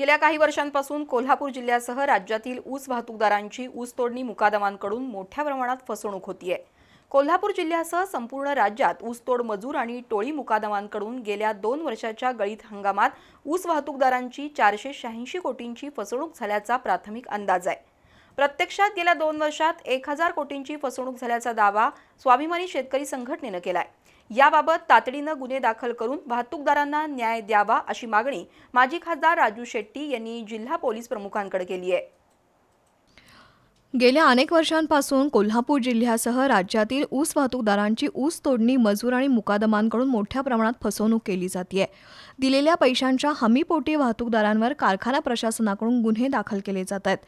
गेल्या काही वर्षांपासून कोल्हापूर जिल्ह्यासह राज्यातील ऊस वाहतूकदारांची ऊस तोडणी मुकादमांकडून मोठ्या प्रमाणात फसवणूक होतीये. कोल्हापूर जिल्ह्यासह संपूर्ण राज्यात ऊसतोड मजूर आणि टोळी मुकादमांकडून गेल्या दोन वर्षाच्या गळीत हंगामात ऊस वाहतूकदारांची चारशे शहाऐंशी कोटींची फसवणूक झाल्याचा प्राथमिक अंदाज आहे. प्रत्यक्षात गेल्या दोन वर्षात एक हजार कोटींची फसवणूक झाल्याचा दावा स्वाभिमानी शेतकरी संघटनेनं केला आहे याबाबत तातडीनं गुन्हे दाखल करून वाहतूकदारांना न्याय द्यावा अशी मागणी माजी खासदार राजू शेट्टी यांनी जिल्हा पोलीस प्रमुखांकडे केली आहे. गेल्या अनेक वर्षांपासून कोल्हापूर जिल्ह्यासह राज्यातील ऊस वाहतूकदारांची ऊस तोडणी मजूर आणि मुकादमांकडून मोठ्या प्रमाणात फसवणूक केली जाते दिलेल्या पैशांच्या हमीपोटी वाहतूकदारांवर कारखाना प्रशासनाकडून गुन्हे दाखल केले जात आहेत.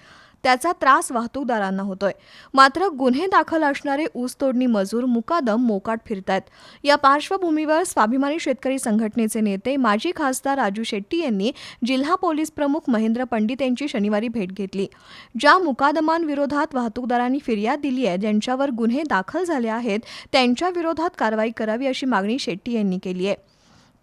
त्याचा त्रास वाहतूकदारांना होतोय. मात्र गुन्हे दाखल असणारे ऊस तोडणी मजूर मुकादम मोकाट फिरतायत. या पार्श्वभूमीवर स्वाभिमानी शेतकरी संघटनेचे नेते माजी खासदार राजू शेट्टी यांनी जिल्हा पोलीस प्रमुख महेंद्र पंडित यांची शनिवारी भेट घेतली. ज्या मुकादमांविरोधात वाहतूकदारांनी फिर्याद दिली आहे ज्यांच्यावर गुन्हे दाखल झाले आहेत त्यांच्या विरोधात कारवाई करावी अशी मागणी शेट्टी यांनी केली आहे.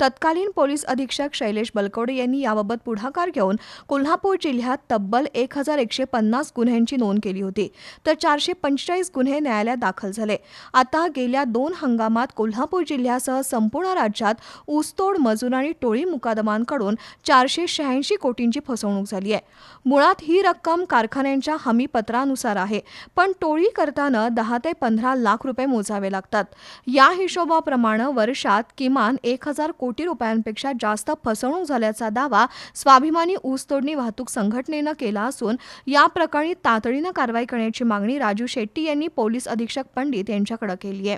तत्कालीन पोलीस अधीक्षक शैलेश बलकवडे यांनी याबाबत पुढाकार घेऊन कोल्हापूर जिल्ह्यात तब्बल एक हजार एकशे पन्नास गुन्ह्यांची नोंद केली होती. तर चारशे पंचेचाळीस गुन्हे न्यायालयात दाखल झाले. आता गेल्या दोन हंगामात कोल्हापूर जिल्ह्यासह संपूर्ण राज्यात ऊसतोड मजूर आणि टोळी मुकादमांकडून चारशे शहाऐंशी कोटींची फसवणूक झाली आहे. मुळात ही रक्कम कारखान्यांच्या हमीपत्रानुसार आहे पण टोळी करताना दहा ते पंधरा लाख रुपये मोजावे लागतात. या हिशोबाप्रमाणे वर्षात किमान एक हजार कोटी रुपयांपेक्षा जास्त फसवणूक झाल्याचा दावा स्वाभिमानी ऊसतोडणी वाहतूक संघटनेनं केला असून या प्रकरणी तातडीनं कारवाई करण्याची मागणी राजू शेट्टी यांनी पोलीस अधीक्षक पंडित यांच्याकडे केली आहे.